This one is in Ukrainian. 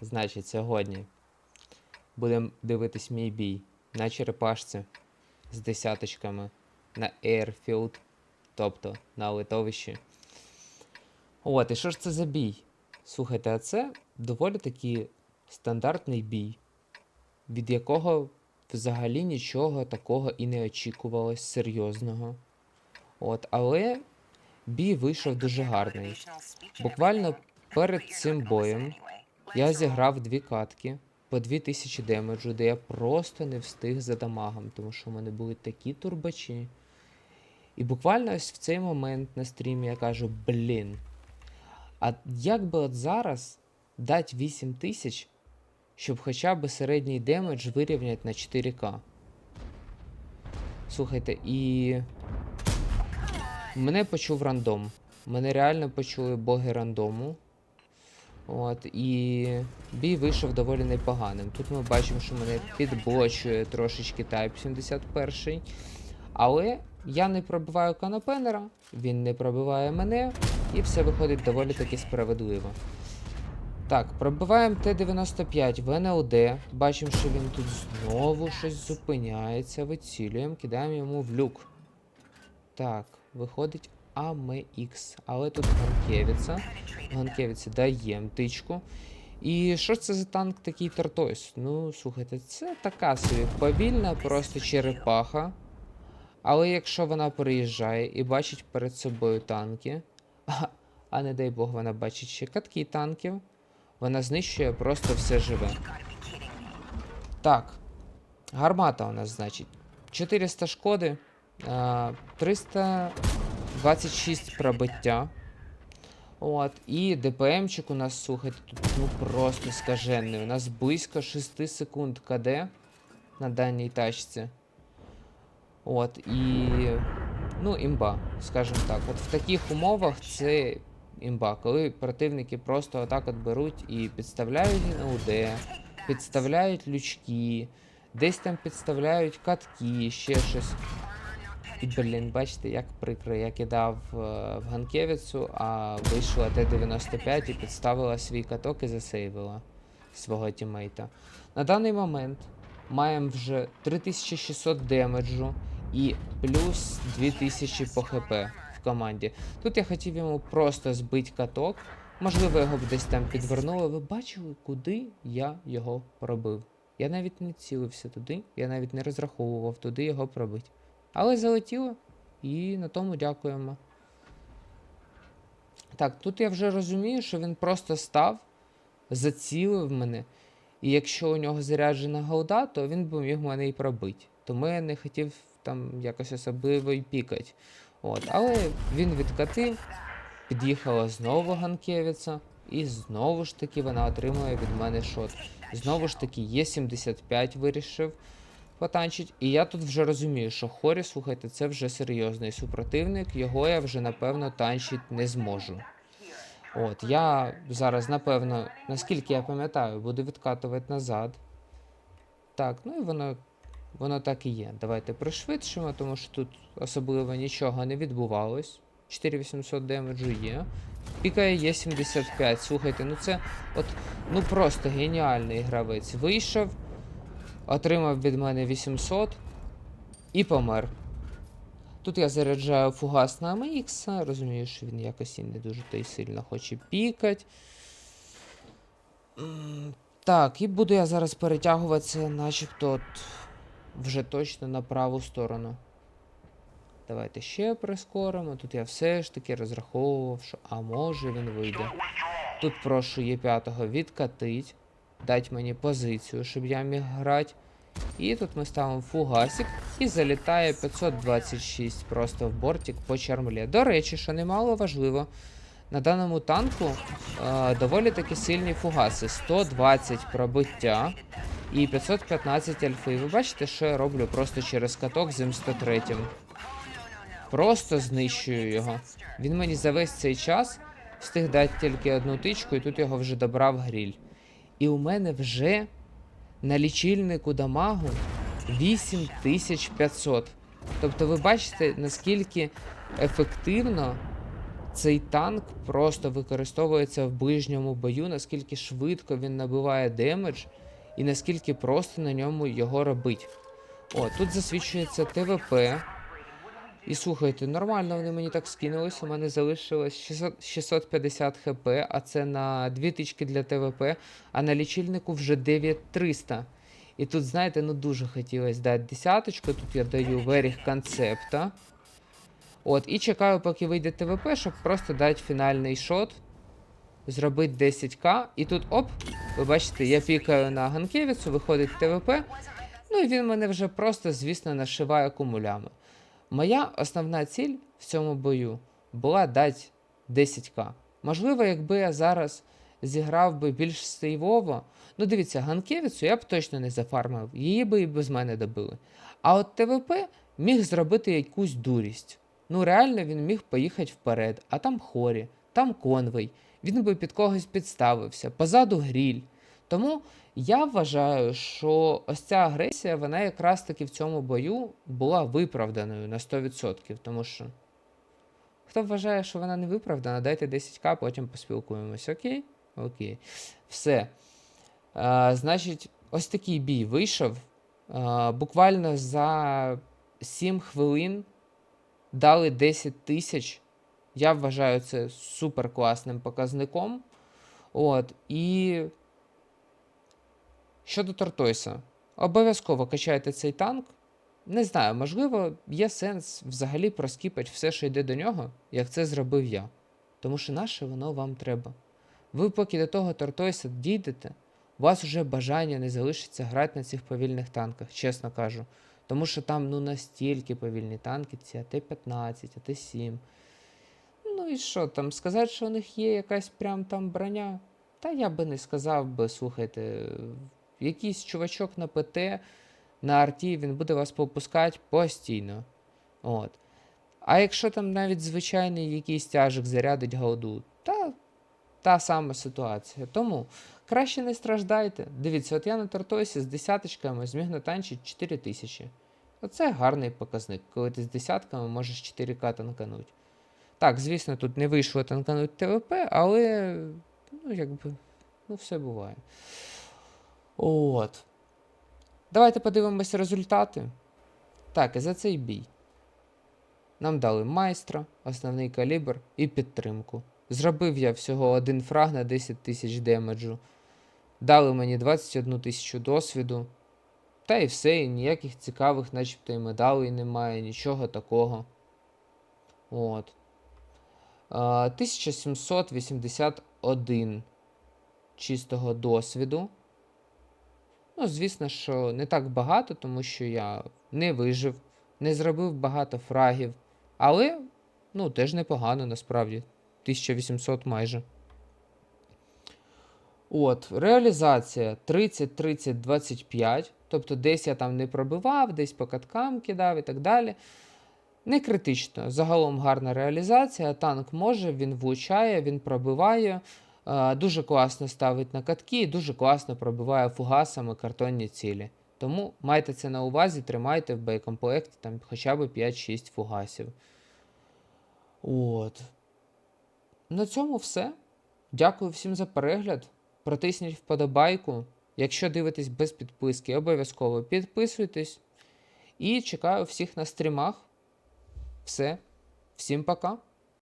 Значить, сьогодні будемо дивитись мій бій на черепашці з десяточками на Airfield, тобто на литовищі. От, і що ж це за бій? Слухайте, а це доволі таки стандартний бій, від якого взагалі нічого такого і не очікувалось серйозного. От, але бій вийшов дуже гарний. Буквально перед цим боєм я зіграв дві катки по 2000 демеджу, де я просто не встиг за дамагом, тому що в мене були такі турбачі. І буквально ось в цей момент на стрімі я кажу: блін. А як би от зараз дати 8000, щоб хоча б середній демедж вирівняти на 4К? Слухайте, і. Мене почув рандом. Мене реально почули боги рандому. От, і бій вийшов доволі непоганим. Тут ми бачимо, що мене підблочує трошечки Type 71. Але я не пробиваю канопенера, він не пробиває мене, і все виходить доволі таки справедливо. Так, пробиваємо Т-95 в НЛД. Бачимо, що він тут знову щось зупиняється. Вицілюємо, кидаємо йому в люк. Так, виходить АМХ. Але тут Ганкевіца. Ганкевіці даєм тичку. І що це за танк такий тортойс? Ну, слухайте, це така собі повільна, просто черепаха. Але якщо вона приїжджає і бачить перед собою танки, а, а не дай Бог, вона бачить ще катки танків, вона знищує просто все живе. Так. Гармата у нас, значить, 400 шкоди, 300 26 пробиття. От, І ДПМчик у нас, слухайте, тут ну, просто скаженний. У нас близько 6 секунд КД на даній тачці. От, і. Ну, імба, скажімо так. От в таких умовах це імба, коли противники просто отак от беруть і підставляють НУД, підставляють лючки, десь там підставляють катки, ще щось. І, блін, бачите, як прикро, я кидав е, в Ганкевицю, а вийшла Т-95 і підставила свій каток і засейвила свого тімейта. На даний момент маємо вже 3600 демеджу і плюс 2000 по ХП в команді. Тут я хотів йому просто збити каток. Можливо, його б десь там підвернули. Ви бачили, куди я його пробив? Я навіть не цілився туди, я навіть не розраховував туди його пробити. Але залетіло, і на тому дякуємо. Так, тут я вже розумію, що він просто став, зацілив мене. І якщо у нього заряджена голда, то він би міг мене і пробити. Тому я не хотів там якось особливо й пікати. От, але він відкатив, під'їхала знову Ганкевіця, і знову ж таки вона отримує від мене шот. Знову ж таки, Є75 вирішив потанчить. І я тут вже розумію, що Хорі, слухайте, це вже серйозний супротивник, його я вже напевно танчить не зможу. От, я зараз, напевно, наскільки я пам'ятаю, буду відкатувати назад. Так, ну і воно, воно так і є. Давайте пришвидшимо, тому що тут особливо нічого не відбувалось. 4800 демеджу є. Пікає є 75. Слухайте, ну це от, ну просто геніальний гравець. Вийшов, отримав від мене 800 і помер. Тут я заряджаю фугас на AMX, розумію, що він якось і не дуже та й сильно хоче пікати. Так, і буду я зараз перетягуватися, начебто от вже точно на праву сторону. Давайте ще прискоримо. Тут я все ж таки розраховував, що а може він вийде. Тут прошу Є5 відкатить, дать мені позицію, щоб я міг грати. І тут ми ставимо фугасик і залітає 526 просто в бортик по чармлі. До речі, що немало важливо, на даному танку е, доволі таки сильні фугаси. 120 пробиття і 515 альфи. Ви бачите, що я роблю просто через каток з М103. Просто знищую його. Він мені за весь цей час встиг дати тільки одну тичку, і тут його вже добрав гріль. І у мене вже на лічильнику дамагу 8500. Тобто ви бачите, наскільки ефективно цей танк просто використовується в ближньому бою, наскільки швидко він набиває демедж і наскільки просто на ньому його робить. О, тут засвідчується ТВП. І слухайте, нормально вони мені так скинулись. У мене залишилось 600 650 хп, а це на 2 тички для ТВП, а на лічильнику вже 9300. І тут, знаєте, ну дуже хотілося дати десяточку. Тут я даю веріх концепта. От, і чекаю, поки вийде ТВП, щоб просто дати фінальний шот. Зробити 10к. І тут оп, ви бачите, я пікаю на Ганкевіцу, виходить ТВП. Ну і він мене вже просто, звісно, нашиває кумулями. Моя основна ціль в цьому бою була дати 10к. Можливо, якби я зараз зіграв би більш сейвово. Ну, дивіться, Ганкевіцу я б точно не зафармив, її би і без мене добили. А от ТВП міг зробити якусь дурість. Ну, реально він міг поїхати вперед, а там хорі, там конвой, він би під когось підставився, позаду гріль. Тому я вважаю, що ось ця агресія, вона якраз таки в цьому бою була виправданою на 100%, тому що. Хто вважає, що вона не виправдана, дайте 10к, потім поспілкуємось. Окей? Окей. Все. А, значить, ось такий бій вийшов. А, буквально за 7 хвилин дали 10 тисяч. Я вважаю це супер класним показником. От, і щодо Тортойса, обов'язково качайте цей танк. Не знаю, можливо, є сенс взагалі проскіпати все, що йде до нього, як це зробив я. Тому що наше воно вам треба. Ви поки до того Тортойса дійдете, у вас вже бажання не залишиться грати на цих повільних танках, чесно кажу. Тому що там ну настільки повільні танки, ці АТ-15, АТ-7. Ну і що там, сказати, що у них є якась прям там броня? Та я би не сказав би, слухайте, якийсь чувачок на ПТ, на арті, він буде вас попускати постійно. От. А якщо там навіть звичайний якийсь тяжик зарядить голду, та та сама ситуація. Тому краще не страждайте. Дивіться, от я на Тортойсі з десяточками зміг натанчити 4 тисячі. Оце гарний показник, коли ти з десятками можеш 4К танкануть. Так, звісно, тут не вийшло танкануть ТВП, але ну, якби, ну, все буває. От. Давайте подивимося результати. Так, і за цей бій. Нам дали майстра, основний калібр і підтримку. Зробив я всього один фраг на 10 тисяч демеджу. Дали мені 21 тисячу досвіду. Та і все, і ніяких цікавих, начебто, і медалей немає, нічого такого. От. 1781 чистого досвіду. Ну, звісно, що не так багато, тому що я не вижив, не зробив багато фрагів. Але, ну, теж непогано насправді. 1800 майже. От, реалізація 30, 30, 25. Тобто десь я там не пробивав, десь по каткам кидав і так далі. Не критично. Загалом гарна реалізація. Танк може, він влучає, він пробиває. Дуже класно ставить на катки і дуже класно пробиває фугасами картонні цілі. Тому майте це на увазі, тримайте в боєкомплекті там хоча б 5-6 фугасів. От. На цьому все. Дякую всім за перегляд. Протисніть вподобайку. Якщо дивитесь без підписки, обов'язково підписуйтесь. І чекаю всіх на стрімах. Все. Всім пока.